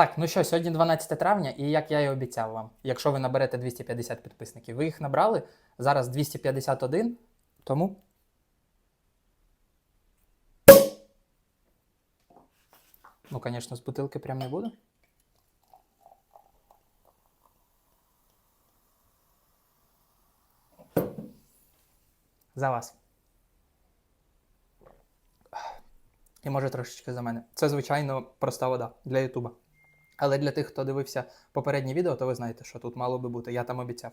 Так, ну що, сьогодні 12 травня, і як я і обіцяв вам, якщо ви наберете 250 підписників, ви їх набрали, зараз 251, тому. Ну, звісно, з бутилки прям не буду. За вас. І може трошечки за мене. Це, звичайно, проста вода для Ютуба. Але для тих, хто дивився попереднє відео, то ви знаєте, що тут мало би бути. Я там обіцяв.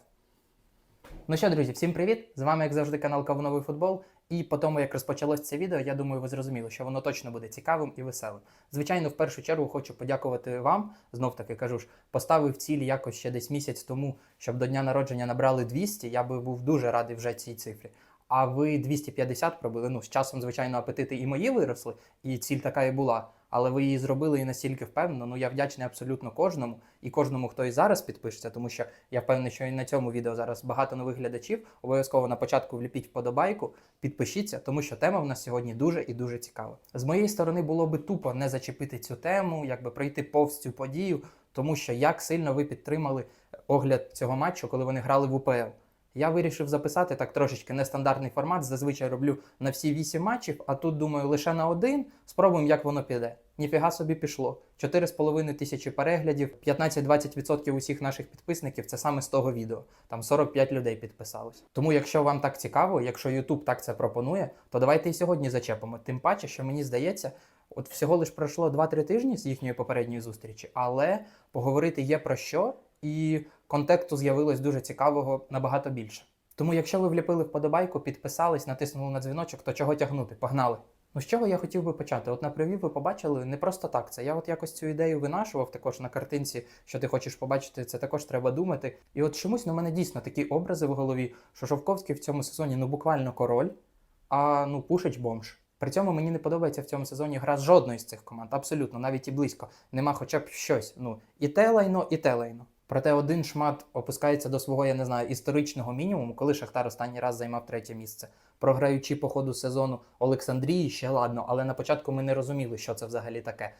Ну що, друзі, всім привіт! З вами, як завжди, канал Кавуновий футбол. І по тому, як розпочалось це відео, я думаю, ви зрозуміли, що воно точно буде цікавим і веселим. Звичайно, в першу чергу хочу подякувати вам. Знов таки кажу ж, поставив ціль якось ще десь місяць тому, щоб до дня народження набрали 200. Я би був дуже радий вже цій цифрі. А ви 250 пробили. Ну, з часом, звичайно, апетити і мої виросли, і ціль така і була. Але ви її зробили і настільки впевнено. Ну я вдячний абсолютно кожному і кожному, хто і зараз підпишеться, тому що я впевнений, що і на цьому відео зараз багато нових глядачів. Обов'язково на початку вліпіть вподобайку, підпишіться, тому що тема в нас сьогодні дуже і дуже цікава. З моєї сторони було би тупо не зачепити цю тему, якби пройти повз цю подію, тому що як сильно ви підтримали огляд цього матчу, коли вони грали в УПЛ. Я вирішив записати так трошечки нестандартний формат. Зазвичай роблю на всі 8 матчів, а тут думаю лише на один. Спробуємо, як воно піде. Ніфіга собі пішло. 4,5 тисячі переглядів, 15-20% усіх наших підписників це саме з того відео. Там 45 людей підписалось. Тому, якщо вам так цікаво, якщо YouTube так це пропонує, то давайте і сьогодні зачепимо. Тим паче, що мені здається, от всього лиш пройшло 2-3 тижні з їхньої попередньої зустрічі, але поговорити є про що, і контексту з'явилось дуже цікавого набагато більше. Тому, якщо ви вліпили вподобайку, підписались, натиснули на дзвіночок, то чого тягнути? Погнали! Ну з чого я хотів би почати? От на прев'ю ви побачили не просто так це. Я от якось цю ідею винашував також на картинці, що ти хочеш побачити, це також треба думати. І от чомусь на мене дійсно такі образи в голові, що Шовковський в цьому сезоні ну буквально король, а ну Пушич бомж. При цьому мені не подобається в цьому сезоні гра з жодної з цих команд. Абсолютно, навіть і близько. Нема хоча б щось. Ну і те лайно, і те лайно. Проте один шмат опускається до свого, я не знаю, історичного мінімуму, коли Шахтар останній раз займав третє місце. Програючи по ходу сезону Олександрії, ще ладно, але на початку ми не розуміли, що це взагалі таке.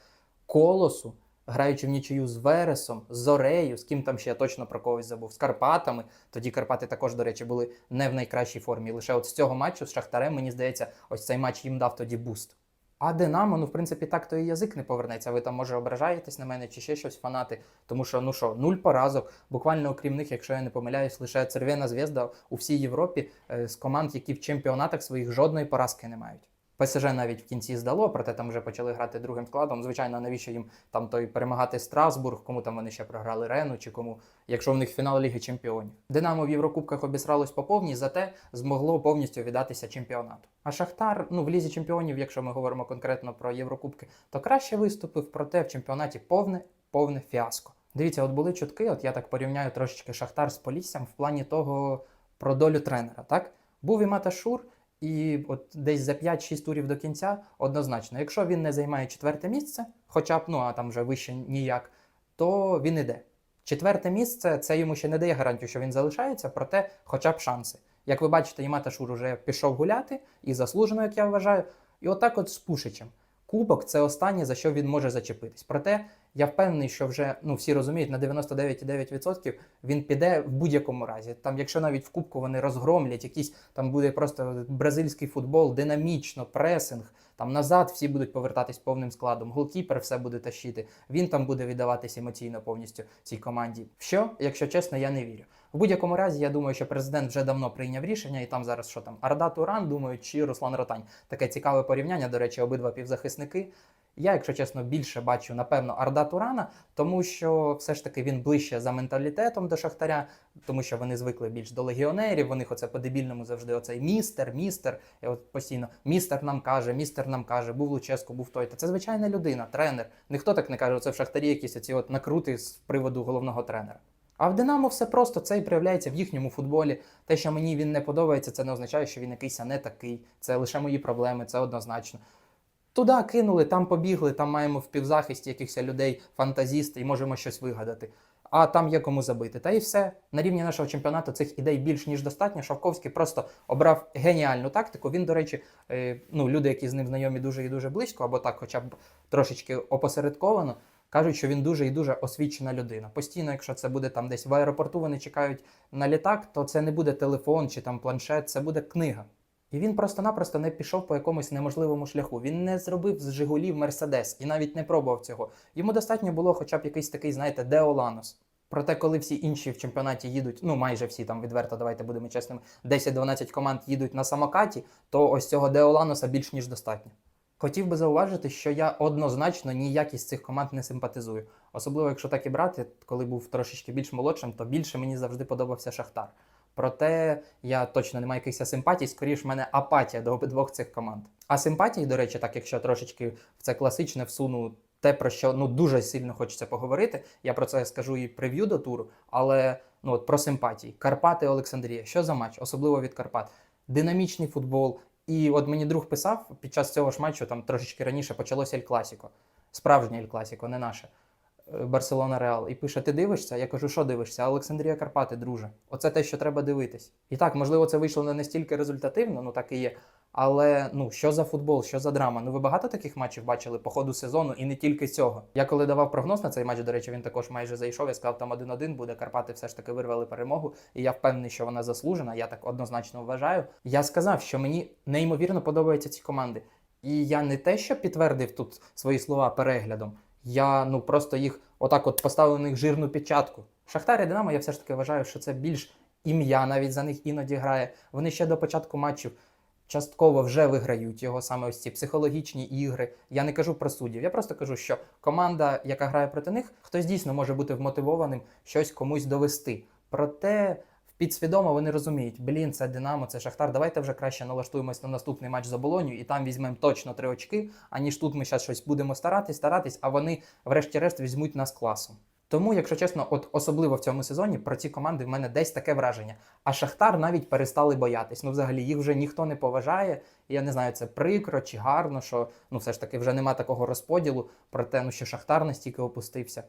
Колосу, граючи в нічию з Вересом, з Зорею, з ким там ще я точно про когось забув, з Карпатами. Тоді Карпати також, до речі, були не в найкращій формі. Лише от з цього матчу з Шахтарем, мені здається, ось цей матч їм дав тоді буст. А Динамо, ну в принципі, так то і язик не повернеться. Ви там може ображаєтесь на мене чи ще щось фанати. Тому що ну що, нуль поразок. Буквально окрім них, якщо я не помиляюсь, лише Цервена зв'язда у всій Європі е, з команд, які в чемпіонатах своїх жодної поразки не мають. ПСЖ навіть в кінці здало, проте там вже почали грати другим складом. Звичайно, навіщо їм там той перемагати Страсбург, кому там вони ще програли Рену чи кому, якщо в них фінал Ліги Чемпіонів. Динамо в Єврокубках обісралось по повній, зате змогло повністю віддатися чемпіонату. А Шахтар, ну в лізі чемпіонів, якщо ми говоримо конкретно про Єврокубки, то краще виступив, проте в чемпіонаті повне повне фіаско. Дивіться, от були чутки, от я так порівняю трошечки Шахтар з Поліссям в плані того про долю тренера. Так був і Маташур. І от десь за 5-6 турів до кінця однозначно, якщо він не займає четверте місце, хоча б ну а там вже вище ніяк, то він іде. Четверте місце це йому ще не дає гарантію, що він залишається, проте хоча б шанси. Як ви бачите, Імата Шур уже пішов гуляти і заслужено, як я вважаю. І отак от з Пушичем. Кубок це останнє, за що він може зачепитись. Проте я впевнений, що вже ну всі розуміють, на 99,9% він піде в будь-якому разі. Там, якщо навіть в кубку вони розгромлять, якийсь там буде просто бразильський футбол, динамічно, пресинг. Там назад всі будуть повертатись повним складом. Голкіпер все буде тащити. Він там буде віддаватись емоційно повністю цій команді. Що, якщо чесно, я не вірю. В будь-якому разі, я думаю, що президент вже давно прийняв рішення, і там зараз що там Арда Туран, думаю, чи Руслан Ротань. Таке цікаве порівняння. До речі, обидва півзахисники. Я, якщо чесно, більше бачу, напевно, Арда Турана, тому що все ж таки він ближче за менталітетом до Шахтаря, тому що вони звикли більш до легіонерів. Них оце по-дебільному завжди оцей містер, містер. І от постійно містер нам каже, містер нам каже, був Луческо, був той. Та це звичайна людина, тренер. Ніхто так не каже, це в Шахтарі якісь оці от накрути з приводу головного тренера. А в Динамо все просто це і проявляється в їхньому футболі. Те, що мені він не подобається, це не означає, що він якийсь а не такий. Це лише мої проблеми, це однозначно. Туди кинули, там побігли, там маємо в півзахисті якихось людей, фантазісти і можемо щось вигадати. А там є кому забити. Та і все. На рівні нашого чемпіонату цих ідей більш ніж достатньо. Шавковський просто обрав геніальну тактику. Він, до речі, е, ну, люди, які з ним знайомі дуже і дуже близько, або так, хоча б трошечки опосередковано, Кажуть, що він дуже і дуже освічена людина. Постійно, якщо це буде там десь в аеропорту, вони чекають на літак, то це не буде телефон чи там планшет, це буде книга. І він просто-напросто не пішов по якомусь неможливому шляху. Він не зробив з Жигулів Мерседес і навіть не пробував цього. Йому достатньо було хоча б якийсь такий, знаєте, Деоланос. Проте, коли всі інші в чемпіонаті їдуть, ну майже всі там відверто, давайте будемо чесними, 10-12 команд їдуть на самокаті, то ось цього Деоланоса більш ніж достатньо. Хотів би зауважити, що я однозначно ніякі з цих команд не симпатизую. Особливо, якщо так і брати, коли був трошечки більш молодшим, то більше мені завжди подобався Шахтар. Проте я точно не маю якихось симпатій, скоріш в мене апатія до обидвох цих команд. А симпатії, до речі, так якщо трошечки в це класичне всуну те, про що ну дуже сильно хочеться поговорити. Я про це скажу і прев'ю до туру, але ну от про симпатії. Карпати Олександрія. Що за матч, особливо від Карпат? Динамічний футбол. І от мені друг писав під час цього ж матчу, там трошечки раніше почалося Ель Класіко. Справжнє Ель Класіко, не наше. Е, Барселона Реал. І пише: Ти дивишся? Я кажу, що дивишся? Олександрія Карпати, друже. Оце те, що треба дивитись. І так, можливо, це вийшло не настільки результативно, ну так і є. Але ну що за футбол, що за драма? Ну ви багато таких матчів бачили по ходу сезону і не тільки цього. Я коли давав прогноз на цей матч, до речі, він також майже зайшов. Я сказав, там 1-1 буде. Карпати все ж таки вирвали перемогу, і я впевнений, що вона заслужена. Я так однозначно вважаю. Я сказав, що мені неймовірно подобаються ці команди. І я не те, що підтвердив тут свої слова переглядом. Я ну просто їх отак от поставив на них жирну печатку. Шахтар і Динамо, я все ж таки вважаю, що це більш ім'я навіть за них іноді грає. Вони ще до початку матчів частково вже виграють його саме ось ці психологічні ігри. Я не кажу про суддів. Я просто кажу, що команда, яка грає проти них, хтось дійсно може бути вмотивованим щось комусь довести. Проте підсвідомо вони розуміють, блін, це Динамо, це Шахтар. Давайте вже краще налаштуємось на наступний матч за Болонію і там візьмемо точно три очки, аніж тут ми зараз щось будемо старатись, старатись, а вони, врешті-решт, візьмуть нас класом. Тому, якщо чесно, от особливо в цьому сезоні про ці команди в мене десь таке враження. А Шахтар навіть перестали боятись. Ну, взагалі, їх вже ніхто не поважає. Я не знаю, це прикро чи гарно, що ну все ж таки вже нема такого розподілу про те, ну що Шахтар настільки опустився.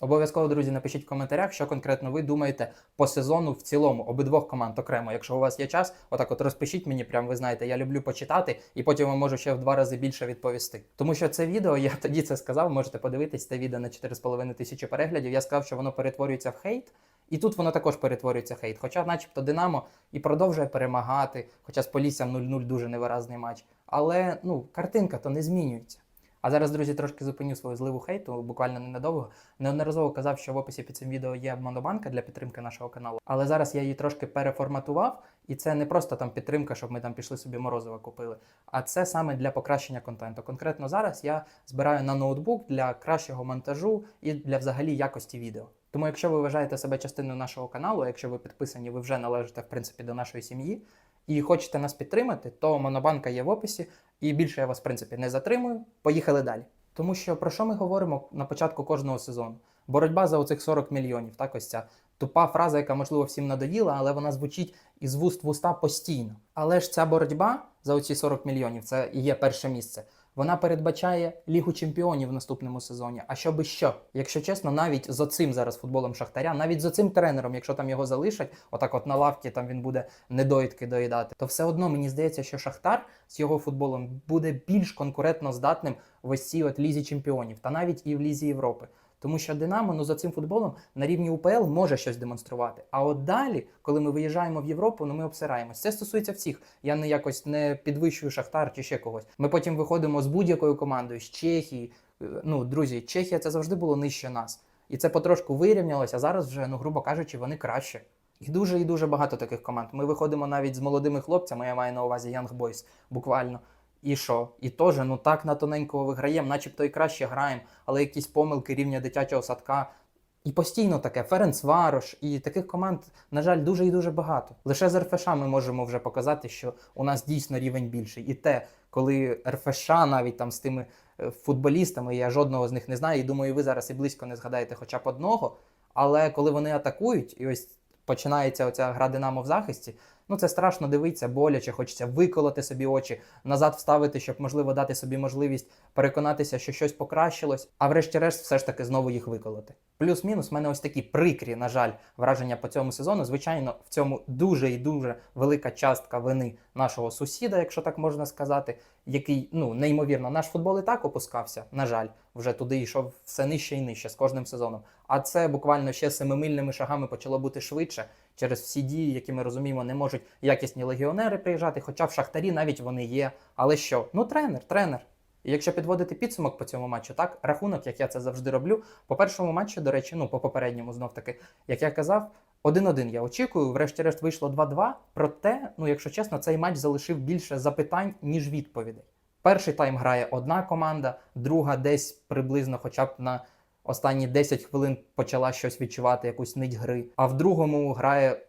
Обов'язково, друзі, напишіть в коментарях, що конкретно ви думаєте по сезону в цілому, обидвох команд окремо. Якщо у вас є час, отак от розпишіть мені, прям ви знаєте, я люблю почитати, і потім вам можу ще в два рази більше відповісти. Тому що це відео, я тоді це сказав, можете подивитись це відео на 4,5 тисячі переглядів. Я сказав, що воно перетворюється в хейт. І тут воно також перетворюється в хейт. Хоча, начебто, Динамо і продовжує перемагати, хоча з Поліссям 0-0 дуже невиразний матч. Але ну, картинка то не змінюється. А зараз, друзі, трошки зупиню свою зливу хейту, буквально ненадовго. Неодноразово казав, що в описі під цим відео є монобанка для підтримки нашого каналу. Але зараз я її трошки переформатував, і це не просто там підтримка, щоб ми там пішли собі морозиво купили. А це саме для покращення контенту. Конкретно зараз я збираю на ноутбук для кращого монтажу і для взагалі якості відео. Тому, якщо ви вважаєте себе частиною нашого каналу, якщо ви підписані, ви вже належите в принципі до нашої сім'ї і хочете нас підтримати, то монобанка є в описі. І більше я вас, в принципі, не затримую. Поїхали далі. Тому що про що ми говоримо на початку кожного сезону? Боротьба за оцих 40 мільйонів. Так, ось ця тупа фраза, яка можливо всім надоїла, але вона звучить із вуст в уста постійно. Але ж ця боротьба за оці 40 мільйонів, це і є перше місце. Вона передбачає Лігу чемпіонів в наступному сезоні. А що би що? Якщо чесно, навіть з оцим зараз футболом Шахтаря, навіть з оцим тренером, якщо там його залишать, отак от на лавці там він буде недоїдки доїдати, то все одно мені здається, що Шахтар з його футболом буде більш конкурентно здатним в ось цій от лізі чемпіонів, та навіть і в лізі Європи. Тому що Динамо ну, за цим футболом на рівні УПЛ може щось демонструвати. А от далі, коли ми виїжджаємо в Європу, ну ми обсираємось. Це стосується всіх. Я не якось не підвищую Шахтар чи ще когось. Ми потім виходимо з будь-якою командою, з Чехії. Е, Ну, друзі, Чехія це завжди було нижче нас. І це потрошку вирівнялося, а зараз вже, ну, грубо кажучи, вони краще. І дуже і дуже багато таких команд. Ми виходимо навіть з молодими хлопцями, я маю на увазі Young Boys, буквально. І що? І теж, ну так на тоненького виграємо, начебто і краще граємо, але якісь помилки рівня дитячого садка. І постійно таке Ференц Варош, і таких команд, на жаль, дуже і дуже багато. Лише з РФШ ми можемо вже показати, що у нас дійсно рівень більший. І те, коли РФШ навіть там з тими е, футболістами, я жодного з них не знаю, і думаю, ви зараз і близько не згадаєте хоча б одного. Але коли вони атакують, і ось починається оця гра Динамо в захисті, Ну це страшно дивитися, боляче, хочеться виколоти собі очі, назад вставити, щоб можливо дати собі можливість переконатися, що щось покращилось, а врешті-решт все ж таки знову їх виколоти. Плюс-мінус, в мене ось такі прикрі, на жаль, враження по цьому сезону. Звичайно, в цьому дуже і дуже велика частка вини нашого сусіда, якщо так можна сказати, який ну неймовірно, наш футбол і так опускався. На жаль, вже туди йшов все нижче і нижче з кожним сезоном. А це буквально ще семимильними шагами почало бути швидше через всі дії, які ми розуміємо, не можуть якісні легіонери приїжджати. Хоча в шахтарі навіть вони є. Але що? Ну, тренер, тренер. І якщо підводити підсумок по цьому матчу, так рахунок, як я це завжди роблю. По першому матчу, до речі, ну по попередньому знов таки, як я казав, 1-1 я очікую. Врешті-решт вийшло 2-2. Проте, ну якщо чесно, цей матч залишив більше запитань ніж відповідей. Перший тайм грає одна команда, друга десь приблизно, хоча б на останні 10 хвилин почала щось відчувати, якусь нить гри. А в другому грає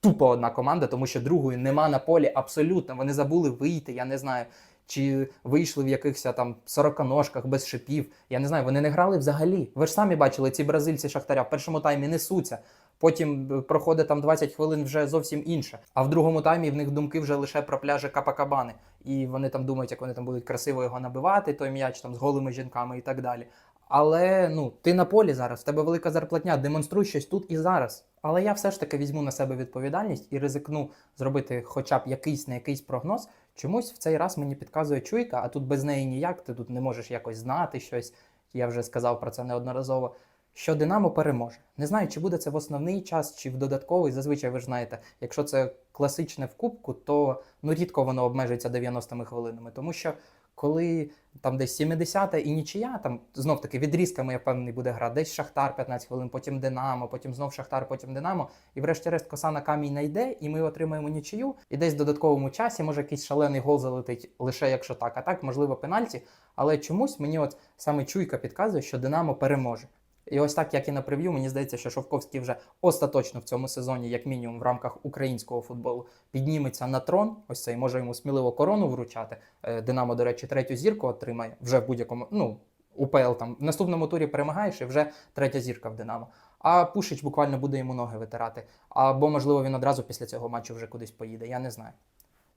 тупо одна команда, тому що другої нема на полі абсолютно. Вони забули вийти. Я не знаю, чи вийшли в якихось там сороконожках без шипів. Я не знаю, вони не грали взагалі. Ви ж самі бачили, ці бразильці Шахтаря в першому таймі несуться. Потім е, проходить там 20 хвилин вже зовсім інше. А в другому таймі в них думки вже лише про пляжі Капакабани. І вони там думають, як вони там будуть красиво його набивати, той м'яч там з голими жінками і так далі. Але ну ти на полі зараз, в тебе велика зарплатня, демонструй щось тут і зараз. Але я все ж таки візьму на себе відповідальність і ризикну зробити хоча б якийсь не якийсь прогноз. Чомусь в цей раз мені підказує чуйка, а тут без неї ніяк, ти тут не можеш якось знати щось. Я вже сказав про це неодноразово. Що Динамо переможе. Не знаю, чи буде це в основний час, чи в додатковий. Зазвичай ви ж знаєте, якщо це класичне в кубку, то ну рідко воно обмежується 90 хвилинами. Тому що коли там десь 70-та і нічия, там знов таки відрізками я впевнений буде гра. Десь Шахтар 15 хвилин, потім Динамо, потім знов Шахтар, потім Динамо. І врешті-решт коса на камінь найде, і ми отримаємо нічию. І десь в додатковому часі може якийсь шалений гол залетить лише якщо так. А так, можливо, пенальті. Але чомусь мені от саме чуйка підказує, що Динамо переможе. І ось так, як і на прев'ю, мені здається, що Шовковський вже остаточно в цьому сезоні, як мінімум, в рамках українського футболу, підніметься на трон. Ось цей може йому сміливо корону вручати. Е, Динамо, до речі, третю зірку отримає вже в будь-якому. Ну, УПЛ там в наступному турі перемагаєш і вже третя зірка в Динамо. А Пушич буквально буде йому ноги витирати. Або, можливо, він одразу після цього матчу вже кудись поїде. Я не знаю.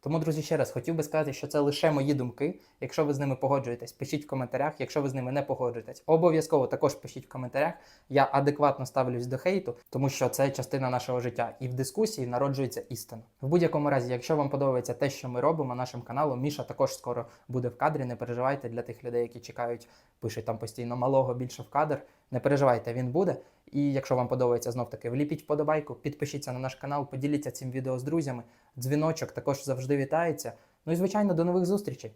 Тому, друзі, ще раз хотів би сказати, що це лише мої думки. Якщо ви з ними погоджуєтесь, пишіть в коментарях. Якщо ви з ними не погоджуєтесь, обов'язково також пишіть в коментарях. Я адекватно ставлюсь до хейту, тому що це частина нашого життя. І в дискусії народжується істина. В будь-якому разі, якщо вам подобається те, що ми робимо нашим каналом, Міша також скоро буде в кадрі. Не переживайте для тих людей, які чекають, пишуть там постійно малого більше в кадр. Не переживайте, він буде. І якщо вам подобається знов таки, вліпіть вподобайку, підпишіться на наш канал, поділіться цим відео з друзями. Дзвіночок також завжди вітається. Ну і звичайно, до нових зустрічей.